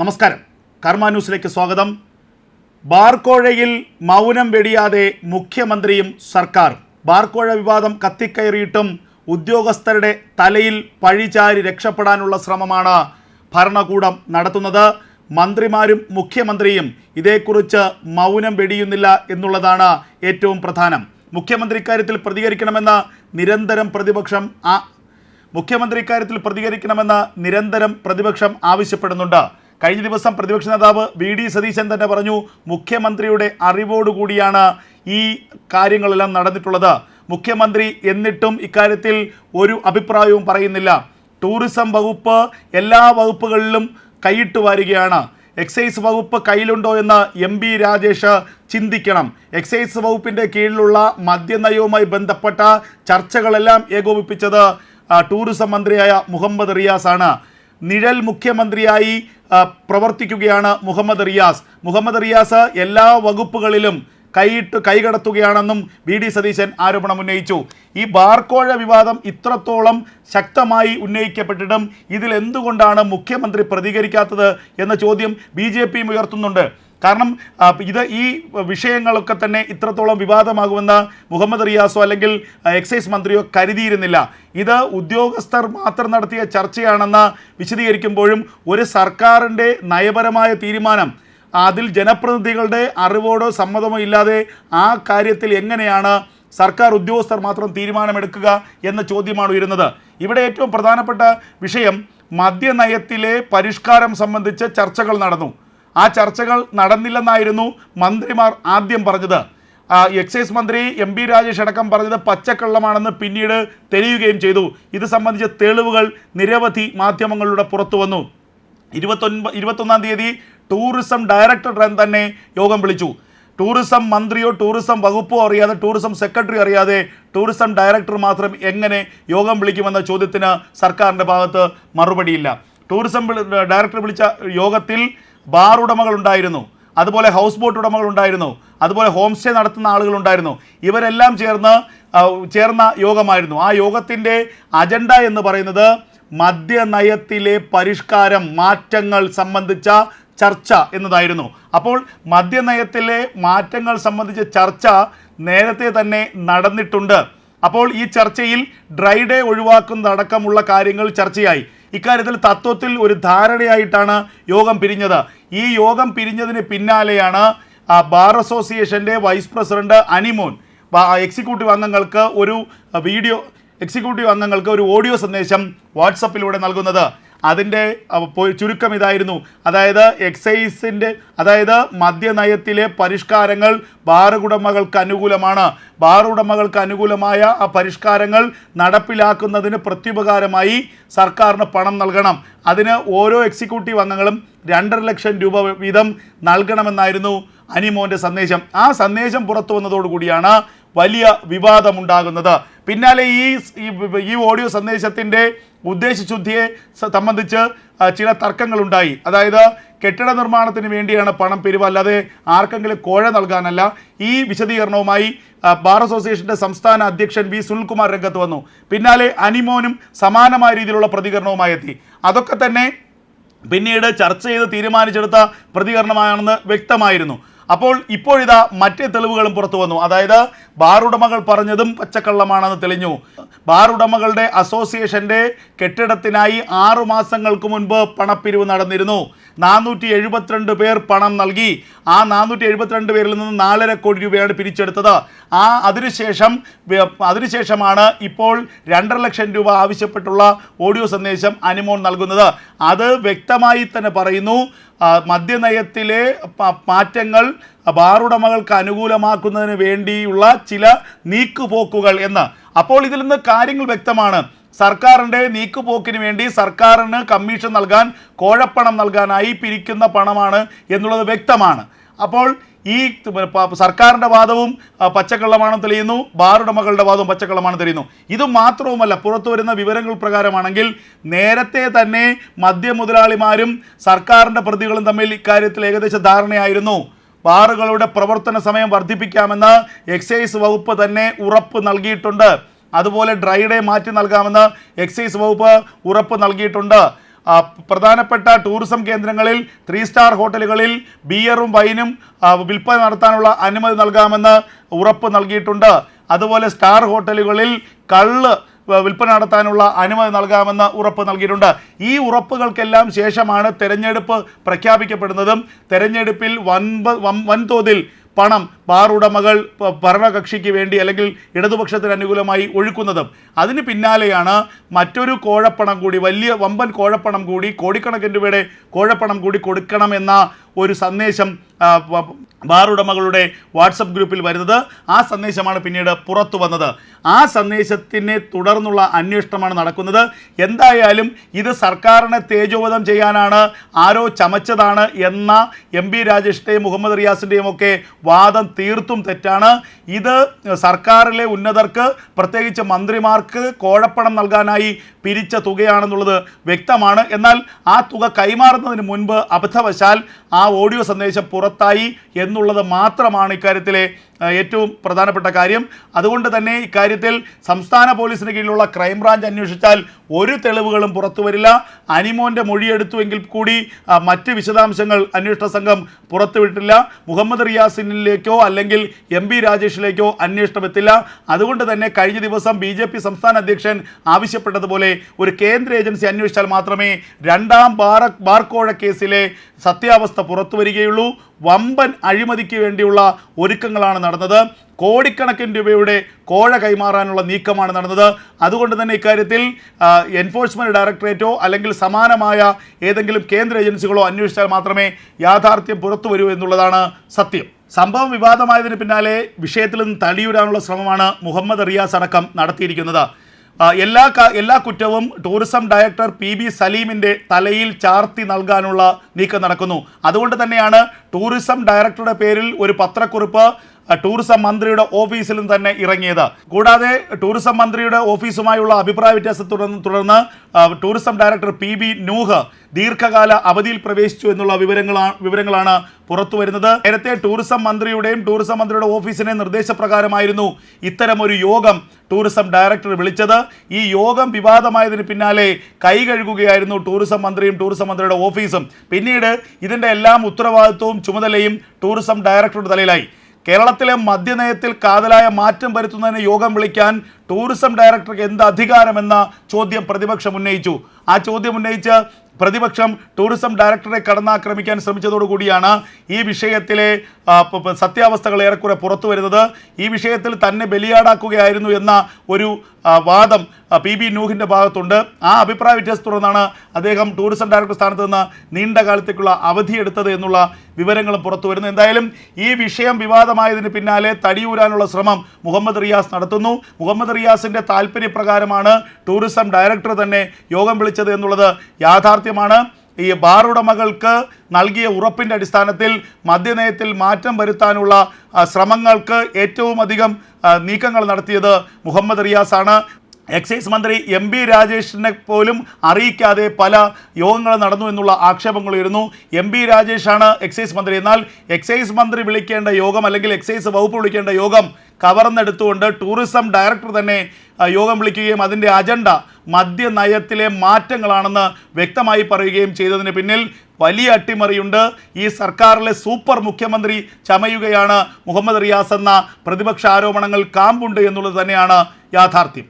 നമസ്കാരം. കർമ്മ ന്യൂസിലേക്ക് സ്വാഗതം. ബാർക്കോഴയിൽ മൗനം വെടിയാതെ മുഖ്യമന്ത്രിയും സർക്കാർ ബാർക്കോഴ വിവാദം കത്തിക്കയറിയിട്ടും ഉദ്യോഗസ്ഥരുടെ തലയിൽ പഴിചാരി രക്ഷപ്പെടാനുള്ള ശ്രമമാണ് ഭരണകൂടം നടത്തുന്നത്. മന്ത്രിമാരും മുഖ്യമന്ത്രിയും ഇതേക്കുറിച്ച് മൗനം വെടിയുന്നില്ല എന്നുള്ളതാണ് ഏറ്റവും പ്രധാനം. മുഖ്യമന്ത്രി ഇക്കാര്യത്തിൽ പ്രതികരിക്കണമെന്ന് നിരന്തരം പ്രതിപക്ഷം മുഖ്യമന്ത്രി ഇക്കാര്യത്തിൽ പ്രതികരിക്കണമെന്ന് നിരന്തരം പ്രതിപക്ഷം ആവശ്യപ്പെടുന്നുണ്ട്. കഴിഞ്ഞ ദിവസം പ്രതിപക്ഷ നേതാവ് വി ഡി സതീശൻ തന്നെ പറഞ്ഞു മുഖ്യമന്ത്രിയുടെ അറിവോടുകൂടിയാണ് ഈ കാര്യങ്ങളെല്ലാം നടന്നിട്ടുള്ളത്. മുഖ്യമന്ത്രി എന്നിട്ടും ഇക്കാര്യത്തിൽ ഒരു അഭിപ്രായവും പറയുന്നില്ല. ടൂറിസം വകുപ്പ് എല്ലാ വകുപ്പുകളിലും കൈയിട്ട് വാരുകയാണ്. എക്സൈസ് വകുപ്പ് കയ്യിലുണ്ടോ എന്ന് എം ബി രാജേഷ് ചിന്തിക്കണം. എക്സൈസ് വകുപ്പിന്റെ കീഴിലുള്ള മദ്യനയവുമായി ബന്ധപ്പെട്ട ചർച്ചകളെല്ലാം ഏകോപിപ്പിച്ചത് ടൂറിസം മന്ത്രിയായ മുഹമ്മദ് റിയാസ് ആണ് നിഴൽ മുഖ്യമന്ത്രിയായി പ്രവർത്തിക്കുകയാണ് മുഹമ്മദ് റിയാസ്. മുഹമ്മദ് റിയാസ് എല്ലാ വകുപ്പുകളിലും കൈയിട്ട് കൈകടത്തുകയാണെന്നും വി ഡി സതീശൻ ആരോപണം ഉന്നയിച്ചു. ഈ ബാർക്കോഴ വിവാദം ഇത്രത്തോളം ശക്തമായി ഉന്നയിക്കപ്പെട്ടിട്ടും ഇതിൽ എന്തുകൊണ്ടാണ് മുഖ്യമന്ത്രി പ്രതികരിക്കാത്തത് എന്ന ചോദ്യം ബി ഉയർത്തുന്നുണ്ട്. കാരണം ഇത് ഈ വിഷയങ്ങളൊക്കെ തന്നെ ഇത്രത്തോളം വിവാദമാകുമെന്ന് മുഹമ്മദ് റിയാസോ അല്ലെങ്കിൽ എക്സൈസ് മന്ത്രിയോ കരുതിയിരുന്നില്ല. ഇത് ഉദ്യോഗസ്ഥർ മാത്രം നടത്തിയ ചർച്ചയാണെന്ന് വിശദീകരിക്കുമ്പോഴും ഒരു സർക്കാരിന്റെ നയപരമായ തീരുമാനം അതിൽ ജനപ്രതിനിധികളുടെ അറിവോടോ സമ്മതമോ ഇല്ലാതെ ആ കാര്യത്തിൽ എങ്ങനെയാണ് സർക്കാർ ഉദ്യോഗസ്ഥർ മാത്രം തീരുമാനമെടുക്കുക എന്ന ചോദ്യമാണ് ഉയരുന്നത്. ഇവിടെ ഏറ്റവും പ്രധാനപ്പെട്ട വിഷയം മദ്യനയത്തിലെ പരിഷ്കാരം സംബന്ധിച്ച് ചർച്ചകൾ നടന്നു. ആ ചർച്ചകൾ നടന്നില്ലെന്നായിരുന്നു മന്ത്രിമാർ ആദ്യം പറഞ്ഞത്. എക്സൈസ് മന്ത്രി എം പി രാജേഷ് അടക്കം പറഞ്ഞത് പച്ചക്കള്ളമാണെന്ന് പിന്നീട് തെളിയുകയും ചെയ്തു. ഇത് സംബന്ധിച്ച തെളിവുകൾ നിരവധി മാധ്യമങ്ങളിലൂടെ പുറത്തു വന്നു. ഇരുപത്തൊൻപത് ഇരുപത്തൊന്നാം തീയതി ടൂറിസം ഡയറക്ടർ തന്നെ യോഗം വിളിച്ചു. ടൂറിസം മന്ത്രിയോ ടൂറിസം വകുപ്പോ അറിയാതെ ടൂറിസം സെക്രട്ടറി അറിയാതെ ടൂറിസം ഡയറക്ടർ മാത്രം എങ്ങനെ യോഗം വിളിക്കുമെന്ന ചോദ്യത്തിന് സർക്കാരിന്റെ ഭാഗത്ത് മറുപടിയില്ല. ടൂറിസം ഡയറക്ടർ വിളിച്ച യോഗത്തിൽ ബാർ ഉടമകൾ ഉണ്ടായിരുന്നു. അതുപോലെ ഹൗസ് ബോട്ട് ഉടമകൾ ഉണ്ടായിരുന്നു. അതുപോലെ ഹോം സ്റ്റേ നടത്തുന്ന ആളുകളുണ്ടായിരുന്നു ഇവരെല്ലാം ചേർന്ന് ചേർന്ന യോഗമായിരുന്നു. ആ യോഗത്തിന്റെ അജണ്ട എന്ന് പറയുന്നത് മദ്യനയത്തിലെ പരിഷ്കാരം മാറ്റങ്ങൾ സംബന്ധിച്ച ചർച്ച എന്നതായിരുന്നു. അപ്പോൾ മദ്യനയത്തിലെ മാറ്റങ്ങൾ സംബന്ധിച്ച ചർച്ച നേരത്തെ തന്നെ നടന്നിട്ടുണ്ട്. അപ്പോൾ ഈ ചർച്ചയിൽ ഡ്രൈ ഡേ ഒഴിവാക്കുന്നതടക്കമുള്ള കാര്യങ്ങൾ ചർച്ചയായി. ഇക്കാര്യത്തിൽ തത്വത്തിൽ ഒരു ധാരണയായിട്ടാണ് യോഗം പിരിഞ്ഞത്. ഈ യോഗം പിരിഞ്ഞതിന് പിന്നാലെയാണ് ബാർ അസോസിയേഷന്റെ വൈസ് പ്രസിഡന്റ് അനിമോൻ എക്സിക്യൂട്ടീവ് അംഗങ്ങൾക്ക് ഒരു വീഡിയോ എക്സിക്യൂട്ടീവ് അംഗങ്ങൾക്ക് ഒരു ഓഡിയോ സന്ദേശം വാട്സപ്പിലൂടെ നൽകുന്നത്. അതിന്റെ ചുരുക്കം ഇതായിരുന്നു. അതായത് എക്സൈസിന്റെ അതായത് മദ്യനയത്തിലെ പരിഷ്കാരങ്ങൾ ബാറുടമകൾക്ക് അനുകൂലമാണ്. ബാറുടമകൾക്ക് അനുകൂലമായ ആ പരിഷ്കാരങ്ങൾ നടപ്പിലാക്കുന്നതിന് പ്രത്യുപകാരമായി സർക്കാരിന് പണം നൽകണം. അതിന് ഓരോ എക്സിക്യൂട്ടീവ് അംഗങ്ങളും രണ്ടര ലക്ഷം രൂപ വീതം നൽകണമെന്നായിരുന്നു അനിമോന്റെ സന്ദേശം. ആ സന്ദേശം പുറത്തു വന്നതോടുകൂടിയാണ് വലിയ വിവാദമുണ്ടാകുന്നത്. പിന്നാലെ ഈ ഈ- ഓഡിയോ സന്ദേശത്തിന്റെ ഉദ്ദേശശുദ്ധിയെ സംബന്ധിച്ച് ചില തർക്കങ്ങളുണ്ടായി. അതായത് കെട്ടിട നിർമ്മാണത്തിന് വേണ്ടിയാണ് പണം പിരിവ് അല്ലാതെ ആർക്കെങ്കിലും കോഴ നൽകാനല്ല. ഈ വിശദീകരണവുമായി ബാർ അസോസിയേഷന്റെ സംസ്ഥാന അധ്യക്ഷൻ വി സുനിൽകുമാർ രംഗത്ത് വന്നു. പിന്നാലെ അനിമോനും സമാനമായ രീതിയിലുള്ള പ്രതികരണവുമായി എത്തി. അതൊക്കെ തന്നെ പിന്നീട് ചർച്ച ചെയ്ത് തീരുമാനിച്ചെടുത്ത പ്രതികരണമാണെന്ന് വ്യക്തമായിരുന്നു. അപ്പോൾ ഇപ്പോഴിതാ മറ്റേ തെളിവുകളും പുറത്തു വന്നു. അതായത് ബാറുടമകൾ പറഞ്ഞതും പച്ചക്കള്ളമാണെന്ന് തെളിഞ്ഞു. ബാറുടമകളുടെ അസോസിയേഷന്റെ കെട്ടിടത്തിനായി ആറു മാസങ്ങൾക്ക് മുൻപ് പണപ്പിരിവ് നടന്നിരുന്നു. നാനൂറ്റി എഴുപത്തിരണ്ട് പേർ പണം നൽകി. ആ നാനൂറ്റി എഴുപത്തിരണ്ട് പേരിൽ നിന്ന് നാലര കോടി രൂപയാണ് പിരിച്ചെടുത്തത്. ആ അതിനുശേഷം അതിനുശേഷമാണ് ഇപ്പോൾ രണ്ടര ലക്ഷം രൂപ ആവശ്യപ്പെട്ടുള്ള ഓഡിയോ സന്ദേശം അനുമോൺ നൽകുന്നത്. അത് വ്യക്തമായി തന്നെ പറയുന്നു. മദ്യനയത്തിലെ മാറ്റങ്ങൾ ബാറുടമകൾക്ക് അനുകൂലമാക്കുന്നതിന് വേണ്ടിയുള്ള ചില നീക്കുപോക്കുകൾ എന്ന്. അപ്പോൾ ഇതിൽ നിന്ന് കാര്യങ്ങൾ വ്യക്തമാണ്. സർക്കാരിന്റെ നീക്കുപോക്കിന് വേണ്ടി സർക്കാരിന് കമ്മീഷൻ നൽകാൻ കോഴപ്പണം നൽകാനായി പിരിക്കുന്ന പണമാണ് എന്നുള്ളത് വ്യക്തമാണ്. അപ്പോൾ ഈ സർക്കാരിന്റെ വാദവും പച്ചക്കള്ളമാണെന്ന് തെളിയുന്നു. ബാറുടമകളുടെ വാദവും പച്ചക്കള്ളമാണെന്ന് തെളിയുന്നു. ഇത് മാത്രവുമല്ല പുറത്തു വരുന്ന വിവരങ്ങൾ പ്രകാരമാണെങ്കിൽ നേരത്തെ തന്നെ മദ്യ മുതലാളിമാരും സർക്കാരിന്റെ പ്രതികളും തമ്മിൽ ഇക്കാര്യത്തിൽ ഏകദേശ ധാരണയായിരുന്നു. ബാറുകളുടെ പ്രവർത്തന സമയം വർദ്ധിപ്പിക്കാമെന്ന് എക്സൈസ് വകുപ്പ് തന്നെ ഉറപ്പ് നൽകിയിട്ടുണ്ട്. അതുപോലെ ഡ്രൈ ഡേ മാറ്റി നൽകാമെന്ന് എക്സൈസ് വകുപ്പ് ഉറപ്പ് നൽകിയിട്ടുണ്ട്. പ്രധാനപ്പെട്ട ടൂറിസം കേന്ദ്രങ്ങളിൽ ത്രീ സ്റ്റാർ ഹോട്ടലുകളിൽ ബിയറും വൈനും വിൽപ്പന നടത്താനുള്ള അനുമതി നൽകാമെന്ന് ഉറപ്പ് നൽകിയിട്ടുണ്ട്. അതുപോലെ സ്റ്റാർ ഹോട്ടലുകളിൽ കള്ള് വിൽപ്പന നടത്താനുള്ള അനുമതി നൽകാമെന്ന് ഉറപ്പ് നൽകിയിട്ടുണ്ട്. ഈ ഉറപ്പുകൾക്കെല്ലാം ശേഷമാണ് തെരഞ്ഞെടുപ്പ് പ്രഖ്യാപിക്കപ്പെടുന്നതും. തെരഞ്ഞെടുപ്പിൽ വൻപ വൻതോതിൽ പണം ബാർ ഉടമകൾ ഭരണകക്ഷിക്ക് വേണ്ടി അല്ലെങ്കിൽ ഇടതുപക്ഷത്തിന് അനുകൂലമായി ഒഴുക്കുന്നതും. അതിന് പിന്നാലെയാണ് മറ്റൊരു കോഴപ്പണം കൂടി വലിയ വമ്പൻ കോഴപ്പണം കൂടി കോടിക്കണക്കിന് രൂപയുടെ കോഴപ്പണം കൂടി കൊടുക്കണമെന്ന ഒരു സന്ദേശം ബാറുടമകളുടെ വാട്സപ്പ് ഗ്രൂപ്പിൽ വരുന്നത്. ആ സന്ദേശമാണ് പിന്നീട് പുറത്തു വന്നത്. ആ സന്ദേശത്തിനെ തുടർന്നുള്ള അന്വേഷണമാണ് നടക്കുന്നത്. എന്തായാലും ഇത് സർക്കാരിനെ തേജോവധം ചെയ്യാനാണ് ആരോ ചമച്ചതാണ് എന്ന എം പി രാജേഷിന്റെയും മുഹമ്മദ് റിയാസിന്റെയും ഒക്കെ വാദം തീർത്തും തെറ്റാണ്. ഇത് സർക്കാരിലെ ഉന്നതർക്ക് പ്രത്യേകിച്ച് മന്ത്രിമാർക്ക് കോഴപ്പണം നൽകാനായി പിരിച്ച തുകയാണെന്നുള്ളത് വ്യക്തമാണ്. എന്നാൽ ആ തുക കൈമാറുന്നതിന് മുൻപ് അബദ്ധവശാൽ ആ ഓഡിയോ സന്ദേശം പുറത്തായി എന്നുള്ളത് മാത്രമാണ് ഇക്കാര്യത്തിലെ ഏറ്റവും പ്രധാനപ്പെട്ട കാര്യം. അതുകൊണ്ട് തന്നെ ഇക്കാര്യത്തിൽ സംസ്ഥാന പോലീസിന് കീഴിലുള്ള ക്രൈംബ്രാഞ്ച് അന്വേഷിച്ചാൽ ഒരു തെളിവുകളും പുറത്തു വരില്ല. അനിമോന്റെ മൊഴിയെടുത്തുവെങ്കിൽ കൂടി മറ്റ് വിശദാംശങ്ങൾ അന്വേഷണ സംഘം പുറത്തുവിട്ടില്ല മുഹമ്മദ് റിയാസിനിലേക്കോ അല്ലെങ്കിൽ എം പി രാജേഷിലേക്കോ അന്വേഷണം എത്തില്ല. അതുകൊണ്ട് തന്നെ കഴിഞ്ഞ ദിവസം ബി ജെ പി സംസ്ഥാന അധ്യക്ഷൻ ആവശ്യപ്പെട്ടതുപോലെ ഒരു കേന്ദ്ര ഏജൻസി അന്വേഷിച്ചാൽ മാത്രമേ രണ്ടാം ബാർ ബാർക്കോഴ കേസിലെ സത്യാവസ്ഥ പുറത്തു വരികയുള്ളൂ. വമ്പൻ അഴിമതിക്ക് വേണ്ടിയുള്ള ഒരുക്കങ്ങളാണ് നടന്നത്. കോടിക്കണക്കിന് രൂപയുടെ കോഴ കൈമാറാനുള്ള നീക്കമാണ് നടന്നത്. അതുകൊണ്ട് തന്നെ ഇക്കാര്യത്തിൽ എൻഫോഴ്സ്മെന്റ് ഡയറക്ടറേറ്റോ അല്ലെങ്കിൽ സമാനമായ ഏതെങ്കിലും കേന്ദ്ര ഏജൻസികളോ അന്വേഷിച്ചാൽ മാത്രമേ യാഥാർത്ഥ്യം പുറത്തു വരൂ എന്നുള്ളതാണ് സത്യം. സംഭവം വിവാദമായതിന് പിന്നാലെ വിഷയത്തിൽ നിന്ന് തടിയൂരാനുള്ള ശ്രമമാണ് മുഹമ്മദ് റിയാസ് അടക്കം നടത്തിയിരിക്കുന്നത്. എല്ലാ എല്ലാ കുറ്റവും ടൂറിസം ഡയറക്ടർ പി ബി സലീമിന്റെ തലയിൽ ചാർത്തി നൽകാനുള്ള നീക്കം നടക്കുന്നു. അതുകൊണ്ട് തന്നെയാണ് ടൂറിസം ഡയറക്ടറുടെ പേരിൽ ഒരു പത്രക്കുറിപ്പ് ടൂറിസം മന്ത്രിയുടെ ഓഫീസിലും തന്നെ ഇറങ്ങിയത്. കൂടാതെ ടൂറിസം മന്ത്രിയുടെ ഓഫീസുമായുള്ള അഭിപ്രായ വ്യത്യാസത്തെ തുടർന്ന് തുടർന്ന് tourism director P B Nooh ദീർഘകാല അവധിയിൽ പ്രവേശിച്ചു എന്നുള്ള വിവരങ്ങളാണ് വിവരങ്ങളാണ് പുറത്തു വരുന്നത്. നേരത്തെ ടൂറിസം മന്ത്രിയുടെയും ടൂറിസം മന്ത്രിയുടെ ഓഫീസിന്റെ നിർദ്ദേശപ്രകാരമായിരുന്നു ഇത്തരമൊരു യോഗം ടൂറിസം ഡയറക്ടർ വിളിച്ചത്. ഈ യോഗം വിവാദമായതിന് പിന്നാലെ കൈ കഴുകുകയായിരുന്നു ടൂറിസം മന്ത്രിയും ടൂറിസം മന്ത്രിയുടെ ഓഫീസും. പിന്നീട് ഇതിന്റെ എല്ലാം ഉത്തരവാദിത്വവും ചുമതലയും ടൂറിസം ഡയറക്ടറുടെ തലയിലായി. കേരളത്തിലെ മദ്യനയത്തിൽ കാതലായ മാറ്റം വരുത്തുന്നതിന് യോഗം വിളിക്കാൻ ടൂറിസം ഡയറക്ടർക്ക് എന്ത് അധികാരമെന്ന ചോദ്യം പ്രതിപക്ഷം ഉന്നയിച്ചു. ആ ചോദ്യം ഉന്നയിച്ച് പ്രതിപക്ഷം ടൂറിസം ഡയറക്ടറെ കടന്നാക്രമിക്കാൻ ശ്രമിച്ചതോടുകൂടിയാണ് ഈ വിഷയത്തിലെ സത്യാവസ്ഥകൾ ഏറെക്കുറെ പുറത്തു വരുന്നത്. ഈ വിഷയത്തിൽ തന്നെ ബലിയാടാക്കുകയായിരുന്നു എന്ന ഒരു വാദം പി ബി നൂഹിന്റെ ഭാഗത്തുണ്ട്. ആ അഭിപ്രായ വ്യത്യാസത്തെ തുടർന്നാണ് അദ്ദേഹം ടൂറിസം ഡയറക്ടർ സ്ഥാനത്ത് നിന്ന് നീണ്ട കാലത്തേക്കുള്ള അവധിയെടുത്തത് എന്നുള്ള വിവരങ്ങളും പുറത്തു വരുന്നു. എന്തായാലും ഈ വിഷയം വിവാദമായതിന് പിന്നാലെ തടിയൂരാനുള്ള ശ്രമം മുഹമ്മദ് റിയാസ് നടത്തുന്നു. മുഹമ്മദ് റിയാസിന്റെ താല്പര്യപ്രകാരമാണ് ടൂറിസം ഡയറക്ടർ തന്നെ യോഗം വിളിച്ചത് എന്നുള്ളത് യാഥാർത്ഥ്യമാണ് ഈ ബാർ ഉടമകൾക്ക് നൽകിയ ഉറപ്പിന്റെ അടിസ്ഥാനത്തിൽ മദ്യനയത്തിൽ മാറ്റം വരുത്താനുള്ള ശ്രമങ്ങൾക്ക് ഏറ്റവും അധികം നീക്കങ്ങൾ നടത്തിയത് മുഹമ്മദ് റിയാസാണ് എക്സൈസ് മന്ത്രി എം ബി രാജേഷിനെ പോലും അറിയിക്കാതെ പല യോഗങ്ങൾ നടന്നു എന്നുള്ള ആക്ഷേപങ്ങൾ ഉയരുന്നു. എം ബി രാജേഷാണ് എക്സൈസ് മന്ത്രി. എന്നാൽ എക്സൈസ് മന്ത്രി വിളിക്കേണ്ട യോഗം അല്ലെങ്കിൽ എക്സൈസ് വകുപ്പ് വിളിക്കേണ്ട യോഗം കവർന്നെടുത്തുകൊണ്ട് ടൂറിസം ഡയറക്ടർ തന്നെ യോഗം വിളിക്കുകയും അതിന്റെ അജണ്ട മദ്യനയത്തിലെ മാറ്റങ്ങളാണെന്ന് വ്യക്തമായി പറയുകയും ചെയ്തതിന് പിന്നിൽ വലിയ അട്ടിമറിയുണ്ട്. ഈ സർക്കാരിലെ സൂപ്പർ മുഖ്യമന്ത്രി ചമയുകയാണ് മുഹമ്മദ് റിയാസ് എന്ന പ്രതിപക്ഷ ആരോപണങ്ങൾ കാമ്പുണ്ട് എന്നുള്ളത് തന്നെയാണ് യാഥാർത്ഥ്യം.